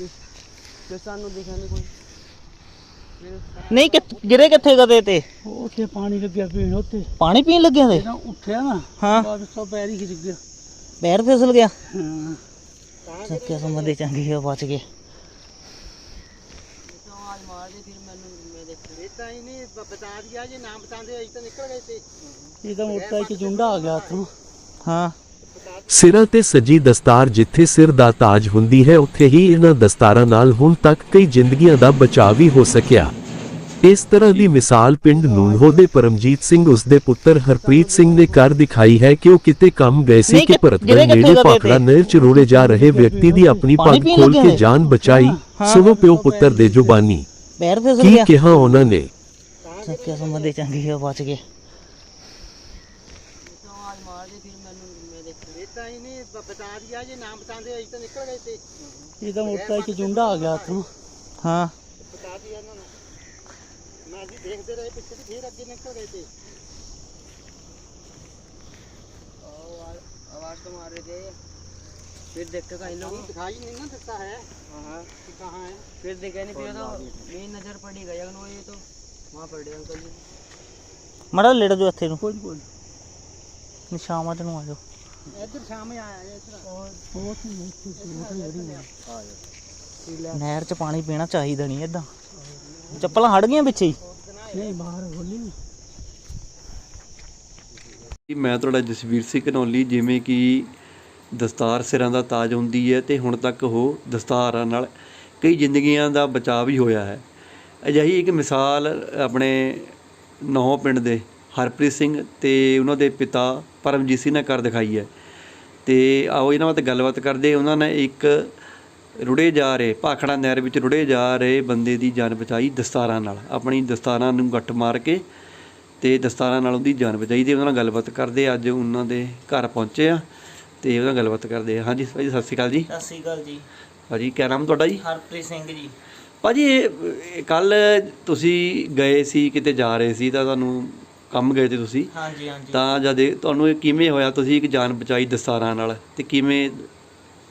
ਤੇ ਤੇ ਸਾਨੂੰ ਦਿਖਿਆ ਨਹੀਂ ਕੋਈ। ਫਿਰ ਨਹੀਂ ਕਿ ਗਿਰੇ ਕਿੱਥੇ ਕਦੇ ਤੇ? ਉਹ ਉੱਥੇ ਪਾਣੀ ਲੱਗਿਆ ਪੀਣ ਉੱਥੇ। ਪਾਣੀ ਪੀਣ ਲੱਗਿਆ ਤੇ? ਜਦੋਂ ਉੱਠਿਆ ਨਾ ਹਾਂ। ਬਾਅਦ ਸਭ ਪੈਰ ਹੀ ਖਿੱਚ ਗਿਆ। ਪੈਰ ਫਿਸਲ ਗਿਆ? ਹਾਂ। ਚੱਕਿਆ ਸੰਬੰਧੀ ਚੰਗੀ ਹੋ ਬਚ ਗਏ। ਹੀ ਨਹੀਂ ਬਤਾ ਦਿਆ ਜੇ ਨਾਮ ਬਤਾਉਂਦੇ ਅਜੇ ਤਾਂ ਨਿਕਲ ਗਏ ਤੇ। ਇਹ ਤਾਂ ਮੋਟਾ ਇੱਕ ਜੁੰਡਾ ਆ ਗਿਆ ਉੱਥੋਂ ਹਾਂ। ਸਿਰਾਂ ਤੇ ਸਜੀ ਦਸਤਾਰ ਜਿੱਥੇ ਸਿਰ ਦਾ ਤਾਜ ਹੁੰਦੀ ਹੈ ਉੱਥੇ ਹੀ ਇਹਨਾਂ ਦਸਤਾਰਾਂ ਨਾਲ ਹੁਣ ਤੱਕ ਕਈ ਜ਼ਿੰਦਗੀਆਂ ਦਾ ਬਚਾਅ ਵੀ ਹੋ ਸਕਿਆ ਇਸ ਤਰ੍ਹਾਂ ਦੀ ਮਿਸਾਲ ਪਿੰਡ ਨੂਨਹੋ ਦੇ ਪਰਮਜੀਤ ਸਿੰਘ ਉਸ ਦੇ ਪੁੱਤਰ ਹਰਪ੍ਰੀਤ ਸਿੰਘ ਨੇ ਕਰ ਦਿਖਾਈ ਹੈ ਕਿ ਉਹ ਕਿਤੇ ਕੰਮ ਗਏ ਸੀ ਕਿ ਕਿੱਥੇ ਨੇੜੇ ਤੇ? ਨਹਿਰ ਚ ਰੋੜੇ ਜਾ ਰਹੇ ਵਿਅਕਤੀ ਦੀ ਆਪਣੀ ਪਾਣੀ ਪੱਗ ਖੋਲ ਕੇ? ਜਾਨ ਬਚਾਈ। ਸੁਣੋ ਪਿਓ ਪੁੱਤਰ ਦੇ ਜ਼ੁਬਾਨੀ ਕੀ ਕਿਹਾ ਉਹਨਾਂ ਨੇ ਚੱਕਿਆ ਸੰਬੰਧੀ ਚੰਗੀ ਹੋ ਬਚ ਗਏ ਆਵਾਜ਼ ਮਾਰਦੇ ਫਿਰ ਮੈਨੂੰ ਮੈਂ ਦੇਖ ਰੇਤਾ ਹੀ ਨਹੀਂ ਬਤਾ ਦਿਆ ਜੇ ਨਾਮ ਬਤਾਉਂਦੇ ਅਜੇ ਤਾਂ ਨਿਕਲ ਗਏ ਤੇ ਇਹ ਤਾਂ ਮੋਟਾ ਇੱਕ ਜੁੰਡਾ ਆ ਗਿਆ ਉੱਥੋਂ ਹਾਂ ਬਤਾ ਦਿਆ ਇਹਨਾਂ ਨੂੰ ਮੈਂ ਜੀ ਦੇਖਦੇ ਰਹੇ ਪਿੱਛੇ ਤੇ ਫਿਰ ਅੱਗੇ ਨਿਕਲ ਗਏ ਤੇ आवाज तो मार रहे थे फिर देखते कहीं लोग दिखाई नहीं ना देता है हाँ कि कहाँ है फिर देखे नहीं फिर तो मेरी नजर पड़ी गई अगर वो ये तो वहाँ पड़े अंकल जी ਮੜਾ ਲੜ ਜੋ ਇੱਥੇ ਨੂੰ कोई कोई ਨਿਸ਼ਾਮਾਂ ਚ ਨੂੰ ਆ ਜਾਓ ਨਹਿਰ 'ਚ ਪਾਣੀ ਪੀਣਾ ਚਾਹੀਦਾ ਨਹੀਂ ਇਦਾਂ ਚੱਪਲਾਂ ਹੜ ਗਈਆਂ ਪਿੱਛੇ ਹੀ। ਨਹੀਂ ਬਾਹਰ ਹੋਲੀ ਮੈਂ ਤੁਹਾਡਾ ਜਸਵੀਰ ਸਿੰਘ ਕਨੌਲੀ ਜਿਵੇਂ ਕਿ ਦਸਤਾਰ ਸਿਰਾਂ ਦਾ ਤਾਜ ਹੁੰਦੀ ਹੈ ਤੇ ਹੁਣ ਤੱਕ ਉਹ ਦਸਤਾਰਾਂ ਨਾਲ ਕਈ ਜ਼ਿੰਦਗੀਆਂ ਦਾ ਬਚਾਅ ਵੀ ਹੋਇਆ ਹੈ। ਅਜਿਹੀ ਇੱਕ ਮਿਸਾਲ ਆਪਣੇ ਨੌ ਪਿੰਡ ਦੇ ਹਰਪ੍ਰੀਤ ਸਿੰਘ ਤੇ ਉਹਨਾਂ ਦੇ ਪਿਤਾ ਪਰਮਜੀਤ ਸਿੰਘ ਨੇ ਕਰ ਦਿਖਾਈ ਹੈ। ਤੇ ਆਓ ਇਹਨਾਂ ਬਾਰੇ ਗੱਲਬਾਤ ਕਰਦੇ ਉਹਨਾਂ ਨੇ ਇੱਕ ਰੁੜੇ ਜਾ ਰਹੇ ਭਾਖੜਾ ਨਹਿਰ ਵਿੱਚ ਰੁੜੇ ਜਾ ਰਹੇ ਬੰਦੇ ਦੀ ਜਾਨ ਬਚਾਈ ਦਸਤਾਰਾਂ ਨਾਲ। ਆਪਣੀ ਦਸਤਾਰਾਂ ਨੂੰ ਗੱਟ ਮਾਰ ਕੇ ਤੇ ਦਸਤਾਰਾਂ ਨਾਲ ਉਹਦੀ ਜਾਨ ਬਚਾਈ ਤੇ ਉਹਨਾਂ ਨਾਲ ਗੱਲਬਾਤ ਕਰਦੇ ਅੱਜ ਉਹਨਾਂ ਦੇ ਘਰ ਪਹੁੰਚੇ ਆ ਤੇ ਉਹਨਾਂ ਨਾਲ ਗੱਲਬਾਤ ਕਰਦੇ ਆ ਹਾਂਜੀ ਭਾਜੀ ਸਤਿ ਸ਼੍ਰੀ ਅਕਾਲ ਜੀ। ਸਤਿ ਸ੍ਰੀ ਅਕਾਲ ਜੀ। ਭਾਜੀ ਕਿਆ ਨਾਮ ਤੁਹਾਡਾ ਜੀ? ਹਰਪ੍ਰੀਤ ਸਿੰਘ ਜੀ। ਭਾਜੀ ਕੱਲ ਤੁਸੀਂ ਗਏ ਸੀ ਕਿਤੇ ਜਾ ਰਹੇ ਸੀ ਤਾਂ ਤੁਹਾਨੂੰ ਕੰਮ ਗਏ ਤੇ ਤੁਸੀਂ ਹਾਂਜੀ ਹਾਂਜੀ। ਤਾਂ ਜਦ ਇਹ- ਤੁਹਾਨੂੰ ਇਹ ਕਿਵੇਂ ਹੋਇਆ? ਤੁਸੀਂ ਇੱਕ ਜਾਨ ਬਚਾਈ ਦਸਤਾਰਾਂ ਨਾਲ ਤੇ ਕਿਵੇਂ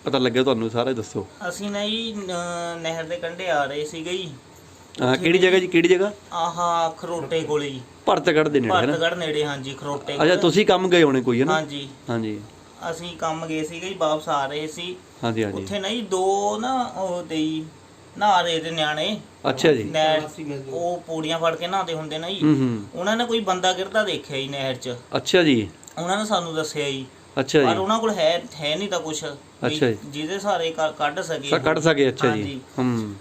ਪਤਾ ਲੱਗਿਆ ਤੁਹਾਨੂੰ? ਸਾਰਾ ਦੱਸੋ। ਅਸੀਂ ਨਾ ਜੀ ਨ- ਨਹਿਰ ਦੇ ਕੰਢੇ ਆ ਰਹੇ ਸੀਗੇ ਜੀ। ਹਾਂ ਕਿਹੜੀ ਜਗ੍ਹਾ ਜੀ? ਕਿਹੜੀ ਜਗ੍ਹਾ? ਆਹਾ ਖਰੋਟੇ ਕੋਲੇ ਜੀ। ਭਰਤਗੜ ਦੇ ਨੇੜੇ ਹੈ ਨਾ? ਭਰਤਗੜ ਨੇੜੇ ਹਾਂਜੀ ਖਰੋਟੇ ਅੱਛਾ ਕੋਲ। ਤੁਸੀਂ ਕੰਮ ਗਏ ਹੋਣੇ ਕੋਈ ਹੈ ਨਾ? ਹਾਂਜੀ। ਹਾਂਜੀ। ਅਸੀਂ ਕੰਮ ਗਏ ਸੀਗੇ ਜੀ ਵਾਪਸ ਆ ਰਹੇ ਸੀ। ਹਾਂਜੀ ਹਾਂਜੀ। ਉੱਥੇ ਨਾ ਜੀ ਦੋ ਨਾ ਉਹ ਤੇ ਜੀ ਨਹਾ ਰਹੇ ਤੇ ਨਿਆਣੇ। ਅੱਛਾ ਜੀ। ਨਹਿਰ ਉਹ ਪੌੜੀਆਂ ਫੜ ਕੇ ਨਹਾਉਂਦੇ ਹੁੰਦੇ ਨਾ ਜੀ। ਹੂੰ ਹੂੰ। ਉਹਨਾਂ ਨੇ ਕੋਈ ਬੰਦਾ ਗਿਰਦਾ ਦੇਖਿਆ ਜੀ ਨਹਿਰ 'ਚ। ਅੱਛਾ ਜੀ। ਉਹਨਾਂ ਨੇ ਸਾਨੂੰ ਦੱਸਿਆ ਜੀ। ਅੱਛਾ ਪਰ ਜੀ ਉਹਨਾਂ ਕੋਲ ਹੈ ਹੈ ਨਹੀਂ ਤਾਂ ਵੀ ਅੱਛਾ ਜੀ। ਜਿਹਦੇ ਸਾਰੇ ਕੱਢ ਸਕੇ। ਤਾਂ ਕੱਢ ਸਕੇ ਅੱਛਾ ਜੀ। ਹੂੰ।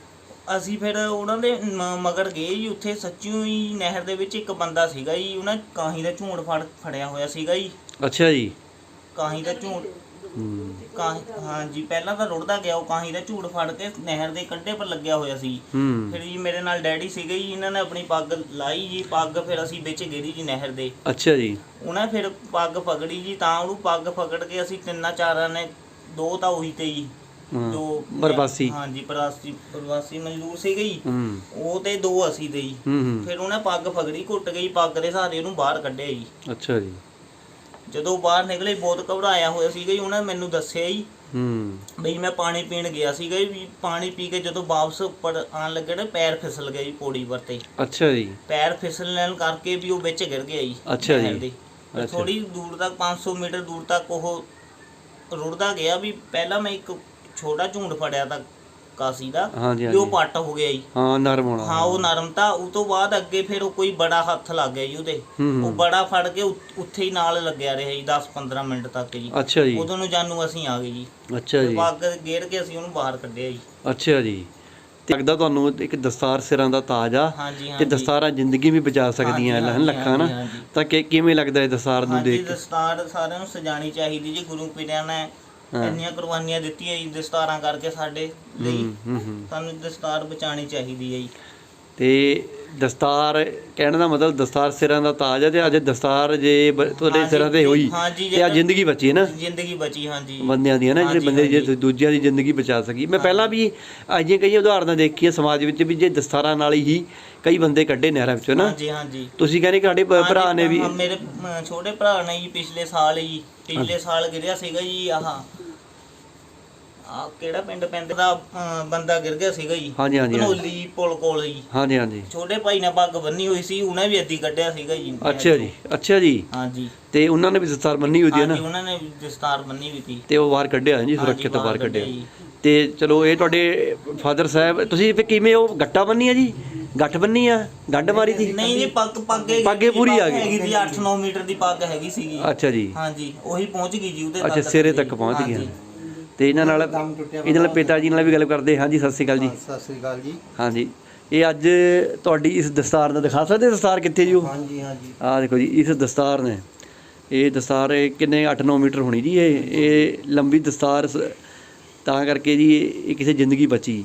ਅਸੀਂ ਫਿਰ ਉਹਨਾਂ ਦੇ ਮਗਰ ਗਏ ਜੀ। ਉੱਥੇ ਸੱਚਿਓ ਹੀ ਨਹਿਰ ਦੇ ਵਿੱਚ ਇੱਕ ਬੰਦਾ ਸੀਗਾ ਜੀ। ਉਹਨਾਂ ਕਾਹੀ ਦਾ ਝੂੰਡ ਫੜ ਫੜਿਆ ਹੋਇਆ ਸੀਗਾ ਜੀ। ਅੱਛਾ ਜੀ। ਕਾਹੀ ਦਾ ਝੂੰਡ ਹਾਂਜੀ ਪਹਿਲਾਂ ਤਾਂ ਰੁੜਦਾ ਗਿਆ ਉਹ ਕਾਹੀ ਦਾ ਝੂੜ ਫੜ ਕੇ ਨਹਿਰ ਦੇ ਕੰਢੇ ਪਰ ਲੱਗਿਆ ਹੋਇਆ ਸੀ। ਹੂੰ। ਫਿਰ ਜੀ ਮੇਰੇ ਨਾਲ ਡੈਡੀ ਸੀਗੇ ਜੀ ਇਹਨਾਂ ਨੇ ਆਪਣੀ ਪੱਗ ਲਾਈ ਜੀ ਪੱਗ ਫਿਰ ਅਸੀਂ ਵਿੱਚ ਗੇਰੀ ਜੀ ਨਹਿਰ ਦੇ। ਅੱਛਾ ਜੀ। ਉਹਨਾਂ ਫਿਰ ਪੱਗ ਪਕੜੀ ਜੀ ਤਾਂ ਉਹਨੂੰ ਪੱਗ ਪਕੜ ਕੇ ਅਸੀਂ ਤਿੰਨਾਂ ਚਾਰਾਂ ਨੇ ਦੋ ਤਾਂ ਉਹੀ ਤੇ ਜੀ। ਹਾਂ, ਪ੍ਰਵਾਸੀ। ਹਾਂਜੀ ਪ੍ਰਵਾਸੀ ਪ੍ਰਵਾਸੀ ਮਜ਼ਦੂਰ ਸੀਗੇ ਜੀ। ਹੂੰ। ਉਹ ਤੇ ਦੋ ਅਸੀਂ ਤੇ ਜੀ। ਹੂੰ ਹੂੰ। ਫਿਰ ਉਹਨੇ ਪੱਗ ਪਕੜੀ ਘੁੱਟ ਗਈ ਪੱਗ ਦੇ ਸਹਾਰੇ ਉਹਨੂੰ ਬਾਹਰ ਕੱਢਿਆ ਜੀ। ਅੱਛਾ ਜੀ। ਜਦੋਂ ਬਾਹਰ ਨਿਕਲੇ ਬਹੁਤ ਘਬਰਾਇਆ ਹੋਇਆ ਸੀਗਾ ਜੀ ਉਹਨੇ ਮੈਨੂੰ ਦੱਸਿਆ ਜੀ ਹੂੰ। ਬਈ ਮੈਂ ਪਾਣੀ ਪੀਣ ਗਿਆ ਸੀਗਾ ਜੀ ਪਾਣੀ ਪੀ ਕੇ ਜਦੋਂ ਵਾਪਸ ਉੱਪਰ ਆਣ ਲੱਗੇ ਨਾ ਪੈਰ ਫਿਸਲ ਗਿਆ ਜੀ ਪੌੜੀ ਵਰਤੇ ਅੱਛਾ ਜੀ। ਪੈਰ ਫਿਸਲਣ ਕਰਕੇ ਵੀ ਉਹ ਵਿੱਚ ਗਿਰ ਗਿਆ ਜੀ ਅੱਛਾ ਜੀ। ਥੋੜੀ ਦੂਰ ਤੱਕ 500 ਮੀਟਰ ਦੂਰ ਤੱਕ ਉਹ ਰੁੜਦਾ ਗਿਆ ਵੀ ਪਹਿਲਾਂ ਮੈਂ ਇੱਕ ਛੋਟਾ ਝੂੰਡ ਫੜਿਆ ਤਾਂ ਕਾਸੀ ਦਾ ਹਾਂਜੀ ਵੀ ਉਹ ਹਾਂਜੀ। ਪੱਟ ਹੋ ਗਿਆ ਜੀ। ਹਾਂ ਨਰਮ ਹੋਣਾ। ਹਾਂ ਉਹ ਨਰਮ ਤਾਂ ਉਹ ਤੋਂ ਬਾਅਦ ਅੱਗੇ ਫਿਰ ਉਹ ਕੋਈ ਬੜਾ ਹੱਥ ਲੱਗ ਗਿਆ ਜੀ ਉਹਦੇ। ਹੂੰ, ਹੂੰ। ਉਹ ਬੜਾ ਫੜ ਕੇ ਉ- ਉੱਥੇ ਹੀ ਨਾਲ ਲੱਗਿਆ ਰਿਹਾ ਜੀ 10-15 ਮਿੰਟ ਤੱਕ ਜੀ। ਅੱਛਾ ਜੀ। ਉਦੋਂ ਨੂੰ ਜਾਨੂ ਅਸੀਂ ਆ ਗਏ ਜੀ। ਅੱਛਾ ਜੀ। ਪੱਗ ਗੇੜ ਕੇ ਅਸੀਂ ਉਹਨੂੰ ਬਾਹਰ ਕੱਢਿਆ ਜੀ। ਅੱਛਾ ਜੀ। ਤੇ ਲੱਗਦਾ ਤੁਹਾਨੂੰ ਇੱਕ ਦਸਤਾਰ ਸਿਰਾਂ ਦਾ ਤਾਜ ਆ ਹਾਂਜੀ ਤੇ ਹਾਂਜੀ। ਦਸਤਾਰਾਂ ਜ਼ਿੰਦਗੀ ਵੀ ਬਚਾ ਸਕਦੀਆਂ ਹਨ ਹਾਂਜੀ, ਲੱਖਾਂ ਨਾ। ਹਾਂਜੀ, ਹਾਂਜੀ। ਤਾਂ ਕਿ ਕਿਵੇਂ ਲੱਗਦਾ ਇਹ ਦਸਤਾਰ ਨੂੰ ਹਾਂਜੀ ਦੇਖ ਕੇ? ਦਸਤਾਰ ਸਾਰਿਆਂ ਨੂੰ ਸਜਾਣੀ ਚਾਹੀਦੀ ਜੀ ਗੁਰੂ ਪੀਰਾਂ ਨੇ। ਇੰਨੀਆਂ ਕੁਰਬਾਨੀਆਂ ਦਿੱਤੀਆਂ ਜੀ ਦਸਤਾਰਾਂ ਕਰਕੇ ਸਾਡੇ ਲਈ। ਹੂੰ ਹੂੰ ਹੂੰ। ਸਾਨੂੰ ਦਸਤਾਰ ਬਚਾਣੀ ਚਾਹੀਦੀ ਹੈ ਜੀ। ਤੇ ਦਸਤਾਰ ਕਹਿਣ ਦਾ ਮਤਲਬ ਦਸਤਾਰ ਸਿਰਾਂ ਦਾ ਤਾਜ ਹੈ ਤੇ ਅੱਜ ਦਸਤਾਰ ਜੇ ਬ- ਤੁਹਾਡੇ ਹਾਂਜੀ, ਸਿਰਾਂ ਤੇ ਹੋਈ ਹਾਂਜੀ, ਤੇ ਆ ਜੇ- ਜ਼ਿੰਦਗੀ ਬਚੀ ਹੈ ਨਾ? ਜ਼ਿੰਦਗੀ ਬਚੀ ਹਾਂਜੀ। ਬੰਦਿਆਂ ਦੀ ਹੈ ਨਾ ਜਿਹੜੇ ਹਾਂਜੀ, ਬੰਦੇ ਜੇ ਹਾਂਜੀ। ਦੂਜਿਆਂ ਦੀ ਜ਼ਿੰਦਗੀ ਬਚਾ ਸਕੀ। ਮੈਂ ਪਹਿਲਾਂ ਵੀ ਅਜਿਹੀਆਂ ਕਈ ਉਦਾਹਰਨਾਂ ਦੇਖੀਆਂ ਸਮਾਜ ਵਿੱਚ ਵੀ ਜੇ ਦਸਤਾਰਾਂ ਨਾਲ ਹੀ ਕਈ ਬੰਦੇ ਕੱਢੇ ਨਹਿਰਾਂ ਵਿੱਚੋਂ ਨਾ? ਹਾਂਜੀ ਹਾਂਜੀ। ਤੁਸੀਂ ਕਹਿੰਦੇ ਕਿ ਸਾਡੇ ਭ- ਭਰਾ ਨੇ ਵੀ ਹਾਂ, ਮੇਰੇ ਅਮ, ਛੋਟੇ ਭਰਾ ਨੇ ਜੀ ਪਿਛਲੇ ਸਾਲ ਹੀ ਪਿਛਲੇ ਸਾਲ ਗਿਰਿਆ ਸੀਗਾ ਜੀ ਆਹ। ਆ ਕਿਹੜਾ ਪਿੰਡ ਪੈਂਦਾ ਦਾ ਬੰਦਾ ਗਿਰ ਗਿਆ ਸੀਗਾ ਜੀ। ਹਾਂਜੀ ਹਾਂਜੀ ਹਾਂਜੀ। ਕਨੋਲੀ ਪੁਲ ਕੋਲ ਜੀ। ਹਾਂਜੀ ਹਾਂਜੀ। ਛੋਟੇ ਭਾਈ ਨੇ ਪੱਗ ਬੰਨੀ ਹੋਈ ਸੀ ਉਹਨੇ ਵੀ ਅੱਧੀ ਕੱਢਿਆ ਸੀਗਾ ਜੀ। ਅੱਛਾ ਜੀ ਅੱਛਾ ਜੀ। ਹਾਂਜੀ। ਤੇ ਉਹਨਾਂ ਨੇ ਵੀ ਦਸਤਾਰ ਬੰਨੀ ਹੋਈ ਸੀ ਹਾਂਜੀ ਨਾ? ਉਹਨਾਂ ਨੇ ਵੀ ਦਸਤਾਰ ਬੰਨੀ ਵੀ ਸੀ। ਤੇ ਉਹ ਬਾਹਰ ਕੱਢਿਆ ਜੀ ਹਾਂਜੀ, ਸੁਰੱਖਿਅਤ ਬਾਹਰ ਕੱਢਿਆ। ਜੀ। ਤੇ ਚਲੋ ਇਹ ਤੁਹਾਡੇ ਫਾਦਰ ਸਾਹਿਬ ਤੁਸੀਂ ਫਿਰ ਕਿਵੇਂ ਉਹ ਗੱਟਾ ਬੰਨੀ ਆ ਜੀ? ਗੱਠ ਬੰਨੀ ਆ? ਗੰਢ ਮਾਰੀ ਸੀ? ਨਹੀਂ ਨਹੀਂ ਪੱਗ ਪੱਗੇ ਪੱਗੇ ਪੂਰੀ ਆ ਗਈ। ਹੈਗੀ ਸੀ 8-9 ਮੀਟਰ ਦੀ ਪੱਗ ਹੈਗੀ ਸੀਗੀ। ਅੱਛਾ ਜੀ। ਹਾਂਜੀ ਉਹੀ ਪਹੁੰਚ ਗਈ ਜੀ ਉਹਦੇ ਅੱਛਾ ਸਿਰੇ ਤੱਕ ਪਹੁੰਚ ਗਿਆ ਤੇ ਇਹਨਾਂ ਨਾਲ ਇਹਨਾਂ ਨਾਲ ਪਿਤਾ ਜੀ ਨਾਲ ਵੀ ਗੱਲ ਕਰਦੇ ਹਾਂਜੀ ਸਤਿ ਸ਼੍ਰੀ ਅਕਾਲ ਜੀ। ਸਤਿ ਸ੍ਰੀ ਅਕਾਲ ਜੀ। ਹਾਂਜੀ ਇਹ ਅੱਜ ਤੁਹਾਡੀ ਇਸ ਦਸਤਾਰ ਦਾ ਦਿਖਾ ਸਕਦੇ ਦਸਤਾਰ ਕਿੱਥੇ ਜੀ ਉਹ? ਹਾਂਜੀ ਹਾਂਜੀ। ਆਹ ਦੇਖੋ ਜੀ ਇਸ ਦਸਤਾਰ ਨੇ। ਇਹ ਦਸਤਾਰ ਇਹ ਕਿੰਨੇ 8-9 ਮੀਟਰ ਹੋਣੀ ਜੀ ਇਹ? ਇਹ ਲੰਬੀ ਦਸਤਾਰ ਤਾਂ ਕਰਕੇ ਜੀ ਇਹ ਕਿਸੇ ਜ਼ਿੰਦਗੀ ਬਚੀ।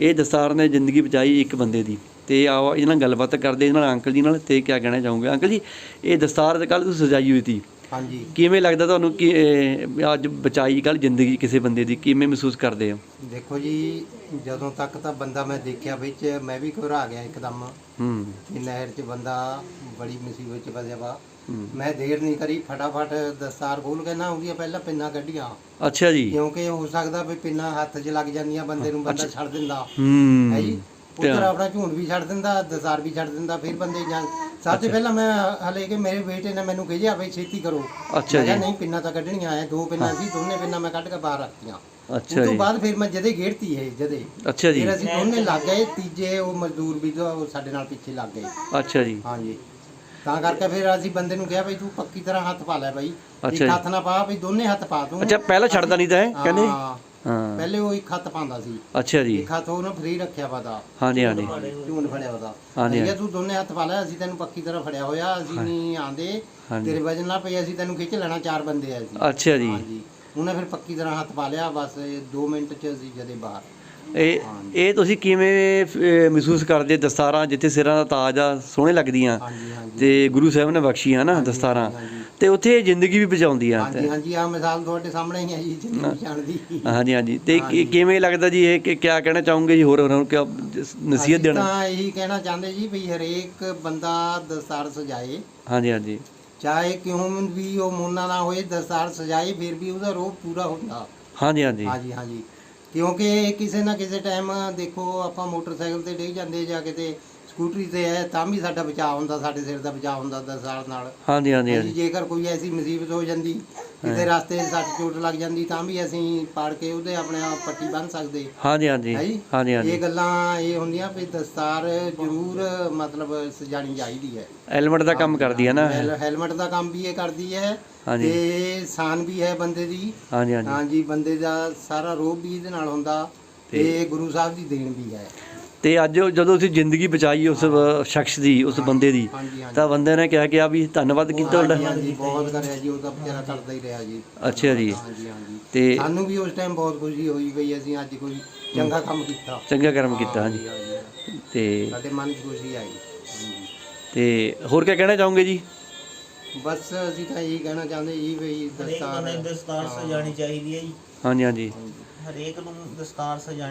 ਇਹ ਦਸਤਾਰ ਨੇ ਜ਼ਿੰਦਗੀ ਬਚਾਈ ਇੱਕ ਬੰਦੇ ਦੀ। ਤੇ ਆਓ ਇਹਨਾਂ ਨਾਲ ਗੱਲਬਾਤ ਕਰਦੇ ਇਹਨਾਂ ਅੰਕਲ ਜੀ ਨਾਲ ਤੇ ਕੀ ਕਹਿਣਾ ਚਾਹੋਗੇ? ਅੰਕਲ ਜੀ ਇਹ ਦਸਤਾਰ ਕੱਲ ਤੁਸੀਂ ਸਜਾਈ ਹੋਈ ਸੀ ਹਾਂਜੀ। ਕਿਵੇਂ ਲੱਗਦਾ ਤੁਹਾਨੂੰ ਕਿ ਇਹ ਅੱਜ ਬਚਾਈ ਕੱਲ ਜ਼ਿੰਦਗੀ ਕਿਸੇ ਬੰਦੇ ਦੀ ਕਿਵੇਂ ਮਹਿਸੂਸ ਕਰਦੇ ਹੋ? ਦੇਖੋ ਜੀ ਜਦੋਂ ਤੱਕ ਤਾਂ ਬੰਦਾ ਮੈਂ ਦੇਖਿਆ ਵਿੱਚ ਮੈਂ ਵੀ ਘਬਰਾ ਗਿਆ ਇੱਕਦਮ। ਹੂੰ। ਕਿ ਨਹਿਰ 'ਚ ਬੰਦਾ ਬੜੀ ਮੁਸੀਬਤ 'ਚ ਫਸਿਆ ਵਾ। ਮੈਂ ਦੇਰ ਨਹੀਂ ਕਰੀ ਫਟਾਫਟ ਦਸਤਾਰ ਖੋਲ ਕੇ ਨਾ ਉਹਦੀਆਂ ਪਹਿਲਾਂ ਪਿੰਨਾਂ ਕੱਢੀਆਂ। ਅੱਛਾ ਜੀ। ਕਿਉਂਕਿ ਹੋ ਸਕਦਾ ਵੀ ਪਿੰਨਾਂ ਹੱਥ 'ਚ ਲੱਗ ਜਾਂਦੀਆਂ ਬੰਦੇ ਨੂੰ ਬੰਦਾ ਛੱਡ ਦਿੰਦਾ। ਹੂੰ। ਹੈ ਜੀ? ਉਧਰ ਆਪਣਾ ਝੂੰਡ ਵੀ ਛੱਡ ਦਿੰਦਾ ਦਸਤਾਰ ਵੀ ਛੱਡ ਦਿੰਦਾ ਫਿਰ ਬੰਦੇ ਜਾਂ ਤੋਂ ਪਹਿਲਾਂ ਮੈਂ ਹਲੇ ਕਿ ਮੇਰੇ ਬੇਟੇ ਨੇ ਮੈਨੂੰ ਕਿਹਾ ਵੀ ਛੇਤੀ ਕਰੋ। ਅੱਛਾ ਮੈਂ ਕਿਹਾ ਨਹੀਂ ਪਿੰਨਾਂ ਤਾਂ ਕੱਢਣੀਆਂ ਐ ਦੋ ਪਿੰਨਾਂ ਸੀ ਦੋਨੇ ਪਿੰਨਾਂ ਮੈਂ ਕੱਢ ਕੇ ਬਾਹਰ ਰੱਖਤੀਆਂ। ਅੱਛਾ ਉਸ ਤੋਂ ਬਾਅਦ ਫਿਰ ਮੈਂ ਜਦੇ ਗੇੜਤੀ ਇਹ ਜਦੇ। ਅੱਛਾ ਜੀ। ਫਿਰ ਅਸੀਂ ਦੋਨੇ ਲੱਗ ਗਏ ਤੀਜੇ ਉਹ ਮਜ਼ਦੂਰ ਵੀ ਜੋ ਉਹ ਸਾਡੇ ਨਾਲ ਪਿੱਛੇ ਲੱਗ ਗਏ। ਅੱਛਾ ਜੀ। ਹਾਂਜੀ। ਤਾਂ ਕਰਕੇ ਫਿਰ ਅਸੀਂ ਬੰਦੇ ਨੂੰ ਕਿਹਾ ਬਈ ਤੂੰ ਪੱਕੀ ਤਰ੍ਹਾਂ ਹੱਥ ਪਾ ਲੈ ਬਈ। ਇੱਕ। ਹੱਥ ਨਾ ਪਾ ਵੀ ਦੋਨੇ ਹੱਥ ਪਾ ਤੂੰ। ਅੱਛਾ ਪਹਿਲਾਂ ਛੱਡਦਾ ਨਹੀਂ ਤਾਂ ਹੈ। ਕਹਿੰਦੇ। ਹਾਂ, ਹਾਂ। ਪਹਿਲੇ ਉਹ ਇੱਕ ਹੱਥ ਪਾਉਂਦਾ ਸੀ। ਅੱਛਾ ਜੀ। ਇੱਕ ਹੱਥ ਉਹਨੇ ਫ੍ਰੀ ਰੱਖਿਆ ਦਾ। ਹਾਂਜੀ ਹਾਂਜੀ। ਝੂਨ ਫੜਿਆ। ਉਹਦਾ ਹਾਂਜੀ, ਠੀਕ ਹੈ ਤੂੰ ਦੋਨੇ ਹੱਥ ਪਾ ਲੈ ਅਸੀਂ ਤੈਨੂੰ ਪੱਕੀ ਤਰ੍ਹਾਂ ਫੜਿਆ ਹੋਇਆ ਅਸੀਂ ਨਹੀਂ ਆਂਦੇ ਹਾਂਜੀ। ਤੇਰੇ ਵਜਨ ਨਾਲ ਪਈ ਅਸੀਂ ਤੈਨੂੰ ਖਿੱਚ ਲੈਣਾ ਚਾਰ ਬੰਦੇ ਆ ਅਸੀਂ। ਅੱਛਾ ਜੀ। ਹਾਂਜੀ। ਉਹਨੇ ਫਿਰ ਪੱਕੀ ਤਰ੍ਹਾਂ ਹੱਥ ਪਾ ਲਿਆ ਬਸ 2 ਮਿੰਟ ਚ ਅਸੀਂ ਜਦੇ ਬਾਹਰ। ਇਹ ਇਹ ਤੁਸੀਂ ਕਿਵੇਂ ਅਹ, ਮਹਿਸੂਸ ਕਰਦੇ ਦਸਤਾਰਾਂ ਜਿੱਥੇ ਸਿਰਾਂ ਦਾ ਤਾਜ ਆ ਸੋਹਣੇ ਲੱਗਦੀਆਂ? ਹਾਂਜੀ ਹਾਂਜੀ। ਤੇ ਗੁਰੂ ਸਾਹਿਬ ਨੇ ਬਖਸ਼ੀਆਂ ਨਾ ਦਸਤਾਰਾਂ। ਤੇ ਉੱਥੇ ਜ਼ਿੰਦਗੀ ਵੀ ਹਾਂਜੀ ਹਾਂਜੀ ਆ ਮਿਸਾਲ ਤੁਹਾਡੇ ਸਾਹਮਣੇ ਹੀ ਹੈ ਜੀ ਜਿੰਨੀ ਪਛਾਣ ਦੀ ਹਾਂਜੀ ਹਾਂਜੀ। ਤੇ ਕੀ- ਕਿਵੇਂ ਲੱਗਦਾ ਜੀ ਇਹ ਕਿ ਕਿਆ ਕਹਿਣਾ ਚਾਹੋਗੇ ਜੀ ਹੋਰ ਉਹਨਾਂ ਨੂੰ ਕਿਆ ਨਸੀਹਤ ਅਸੀਂ ਦੇਣਾ? ਤਾਂ ਇਹੀ ਕਹਿਣਾ ਚਾਹੁੰਦੇ ਜੀ ਵੀ ਹਰੇਕ ਬੰਦਾ ਦਸਤਾਰ ਸਜਾਏ। ਹਾਂਜੀ ਹਾਂਜੀ। ਚਾਹੇ ਕਿਉਂ ਵੀ ਉਹ ਮੋਨਾ ਨਾ ਹੋਏ ਦਸਤਾਰ ਸਜਾਏ ਫਿਰ ਵੀ ਉਹਦਾ ਰੋਹ ਪੂਰਾ ਹੁੰਦਾ। ਹਾਂਜੀ ਹਾਂਜੀ। ਹਾਂਜੀ ਹਾਂਜੀ। ਕਿਉਂਕਿ ਕਿਸੇ ਨਾ ਕਿਸੇ ਟਾਈਮ ਦੇਖੋ ਆਪਾਂ ਮੋਟਰਸਾਈਕਲ ਤੇ ਡਿੱਗ ਜਾਂਦੇ ਜਾਂ ਕਿਤੇ ਸਕੂਟਰੀ ਤੇ ਹੈ ਤਾਂ ਵੀ ਸਾਡਾ ਬਚਾਅ ਹੁੰਦਾ ਸਾਡੇ ਸਿਰ ਦਾ ਬਚਾਅ ਹੁੰਦਾ ਦਸਤਾਰ ਨਾਲ। ਹਾਂਜੀ ਹਾਂਜੀ ਹਾਂਜੀ ਜੇਕਰ ਕੋਈ ਐਸੀ ਮੁਸੀਬਤ ਹੋ ਜਾਂਦੀ ਕਿਤੇ ਰਸਤੇ 'ਚ ਸੱਟ ਚੋਟ ਲੱਗ ਜਾਂਦੀ ਤਾਂ ਵੀ ਅਸੀਂ ਪਾੜ ਕੇ ਉਹਦੇ ਆਪਣੇ ਆਪ ਪੱਟੀ ਬੰਨ ਸਕਦੇ। ਹਾਂਜੀ ਹਾਂਜੀ। ਹੈ ਜੀ? ਹਾਂਜੀ ਹਾਂਜੀ। ਇਹ ਗੱਲਾਂ ਇਹ ਹੁੰਦੀਆਂ ਵੀ ਦਸਤਾਰ ਜ਼ਰੂਰ ਮਤਲਬ ਸਜਾਣੀ ਚਾਹੀਦੀ ਹੈ। ਹੈਲਮਟ ਦਾ ਕੰਮ ਕਰਦੀ ਹੈ ਨਾ। ਹੈਲ- ਹੈਲਮਟ ਦਾ ਕੰਮ ਵੀ ਇਹ ਕਰਦੀ ਹੈ। ਹਾਂਜੀ। ਤੇ ਸਾਨ ਵੀ ਹੈ ਬੰਦੇ ਦੀ। ਹਾਂਜੀ ਹਾਂਜੀ। ਹਾਂਜੀ ਬੰਦੇ ਦਾ ਸਾਰਾ ਰੋਗ ਵੀ ਇਹਦੇ ਨਾਲ ਹੁੰਦਾ ਤੇ ਗੁਰੂ ਸਾਹਿਬ ਦੀ ਦੇਣ ਵੀ ਹੈ। ਤੇ ਅੱਜ ਉਹ ਜਦੋਂ ਅਸੀਂ ਜ਼ਿੰਦਗੀ ਬਚਾਈ ਉਸ ਸ਼ਖਸ ਦੀ ਉਸ ਬੰਦੇ ਦੀ ਹਾਂਜੀ ਹਾਂਜੀ। ਤਾਂ ਬੰਦੇ ਨੇ ਕਿਹਾ ਕਿ ਆ ਵੀ ਧੰਨਵਾਦ ਕੀਤਾ ਹਾਂਜੀ ਤੁਹਾਡਾ। ਹਾਂਜੀ ਬਹੁਤ ਕਰਿਆ ਜੀ ਉਹ ਤਾਂ ਵਿਚਾਰਾ ਕਰਦਾ ਹੀ ਰਿਹਾ ਜੀ। ਅੱਛਾ ਜੀ। ਹਾਂਜੀ ਹਾਂਜੀ। ਤੇ ਸਾਨੂੰ ਵੀ ਉਸ ਟਾਈਮ ਬਹੁਤ ਖੁਸ਼ੀ ਹੋਈ ਬਈ ਅਸੀਂ ਅੱਜ ਕੋਈ ਚੰਗਾ ਕੰਮ ਕੀਤਾ। ਚੰਗਾ ਕਰਮ ਕੀਤਾ ਹਾਂਜੀ ਹਾਂਜੀ। ਤੇ ਸਾਡੇ ਮਨ 'ਚ ਖੁਸ਼ੀ ਆਈ। ਹਾਂਜੀ। ਤੇ ਹੋਰ ਕੀ ਕਹਿਣਾ ਚਾਹੋਗੇ ਜੀ? ਬਸ ਅਸੀਂ ਤਾਂ ਇਹੀ ਕਹਿਣਾ ਚਾਹੁੰਦੇ ਜੀ ਵੀ ਹਰੇਕ ਦਸਤਾਰ ਨੂੰ ਦਸਤਾਰ ਸਜਾਣੀ ਚਾਹੀਦੀ ਹੈ ਜੀ। ਹਾਂਜੀ ਹਾਂਜੀ। ਹਰੇਕ ਨੂੰ ਦਸਤਾਰ ਸਜਾਣੀ